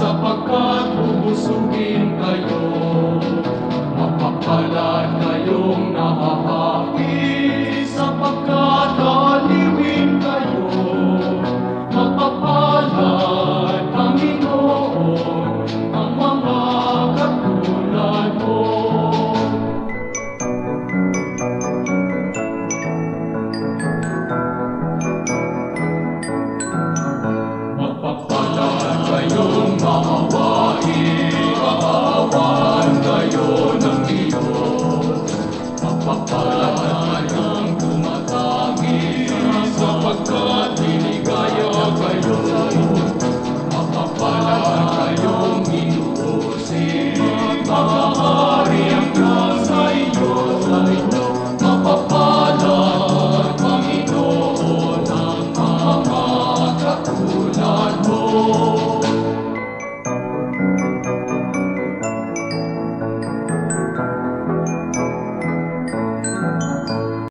sapagkat bubusugin kayo. Mapapala kayong nahahawi sapagkat aliwin kayo. Mapapala Panginoon ang mga mo. Mapapala kayo